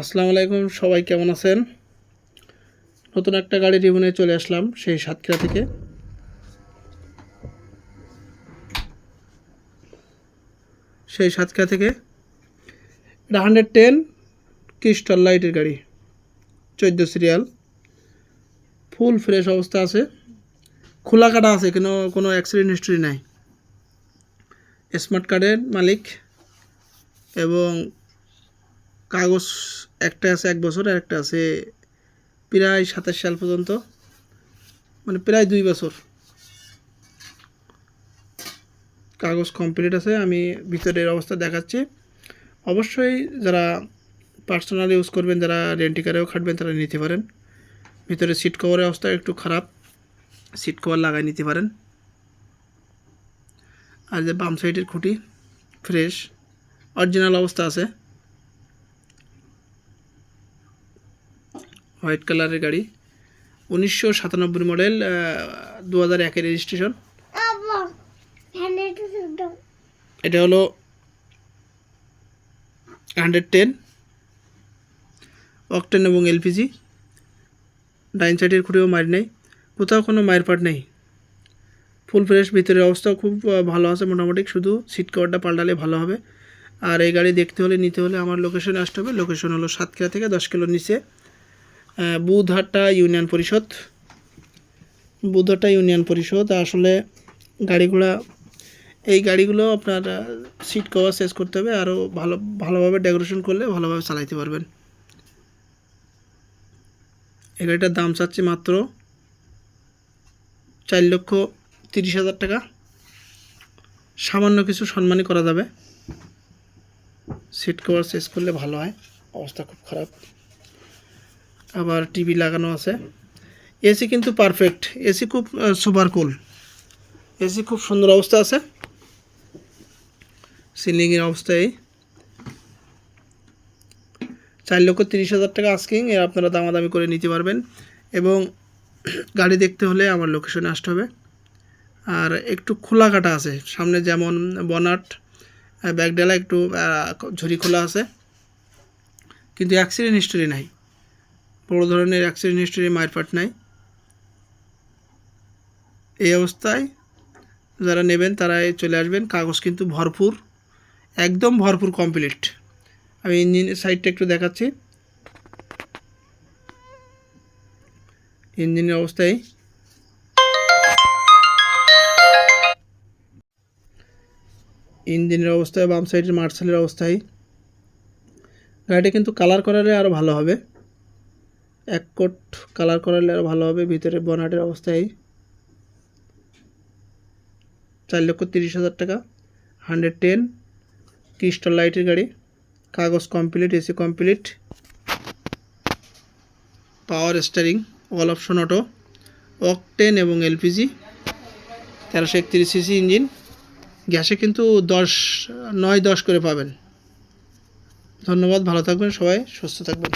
আসসালামু আলাইকুম, সবাই কেমন আছেন? নতুন একটা গাড়ি রিভিউ নিয়ে চলে আসলাম, সেই সাতক্ষীরা থেকে। সেই সাতক্ষীরা থেকে এটা হান্ড্রেড টেন ক্রিস্টাল লাইটের গাড়ি, চোদ্দ সিরিয়াল ফুল ফ্রেশ অবস্থা আছে। খোলা কাটা আছে, কোনো কোনো অ্যাক্সিডেন্ট হিস্ট্রি নাই। স্মার্ট কার্ডের মালিক এবং কাগজ একটা আছে এক বছর আর একটা আছে প্রায় সাতাশ সাল পর্যন্ত। মানে প্রায় দুই বছর। কাগজ কমপ্লিট আছে, আমি ভিতরের অবস্থা দেখাচ্ছি। অবশ্যই যারা পার্সোনাল ইউজ করবেন, যারা রেন্টিকারেও খাটবেন, তারা নিতে পারেন। ভিতরে সিট কভারের অবস্থা একটু খারাপ। সিট কভার লাগাই নিতে পারেন। আর যে বাম সাইডের খুঁটি ফ্রেশ অরিজিনাল অবস্থা আছে। হোয়াইট কালারের গাড়ি। উনিশশো সাতানব্বই মডেল দু হাজার একের রেজিস্ট্রেশন। এটা হলো হান্ড্রেড টেন অকটেন এবং এলপিজি। ডাইন সাইডের খুঁটিও মারি নেই কোথাও কোনো মায়ের পাট নেই। ফুল ফ্রেশ ভিতরের অবস্থাও খুব ভালো আছে মোটামুটি শুধু সিট কভারটা পাল্টালে ভালো হবে। আর এই গাড়ি দেখতে হলে নিতে হলে আমার লোকেশনে আসতে হবে। লোকেশন হলো সাতক্ষীরা থেকে দশ কিলো নিচে আহ, বুধহাটা ইউনিয়ন পরিষদ। বুধহাটা ইউনিয়ন পরিষদ আসলে গাড়িগুলা এই গাড়িগুলো আপনার সিট কভার শেষ করতে হবে আরও ভালো ভালোভাবে ডেকোরেশন করলে ভালোভাবে চালাইতে পারবেন। এই গাড়িটার দাম চাচ্ছি মাত্র চার লক্ষ তিরিশ হাজার টাকা। সামান্য কিছু সম্মানই করা যাবে। সিট কভার শেষ করলে ভালো হয় অবস্থা খুব খারাপ। আবার টিভি লাগানো আছে। এসি কিন্তু পারফেক্ট এসি খুব সুপার কুল এসি খুব সুন্দর অবস্থা আছে। সিলিংয়ের অবস্থায় চার লক্ষ তিরিশ হাজার টাকা আস্কিং এর আপনারা দামাদামি করে নিতে পারবেন। এবং গাড়ি দেখতে হলে আমার লোকেশনে আসতে হবে। আর একটু খোলা কাটা আছে। সামনে যেমন বনাট ব্যাগডালা একটু ঝুড়ি খোলা আছে। কিন্তু অ্যাক্সিডেন্ট হিস্টোরি নাই। বড় ধরনের অ্যাক্সিডেন্ট হিস্টোরি মায়ের পাট নাই। এই অবস্থায় যারা নেবেন তারা চলে আসবেন। কাগজ কিন্তু ভরপুর, একদম ভরপুর কমপ্লিট আমি ইঞ্জিন সাইডটা একটু দেখাচ্ছি। ইঞ্জিনের অবস্থায়। ইঞ্জিনের অবস্থায় বাম সাইডের মার্শালের অবস্থায়। গাড়িটা কিন্তু কালার করালে আরও ভালো হবে। এক কোট কালার করালে আরও ভালো হবে। ভিতরে বনাটের অবস্থায় চার লক্ষ তিরিশ হাজার টাকা। হান্ড্রেড টেন ক্রিস্টাল লাইটের গাড়ি। কাগজ complete AC complete power steering all option auto octane এবং এলপিজি তেরোশো একত্রিশ সিসি ইঞ্জিন গ্যাসে কিন্তু দশ, নয় দশ করে পাবেন। ধন্যবাদ, ভালো থাকবেন সবাই, সুস্থ থাকবেন।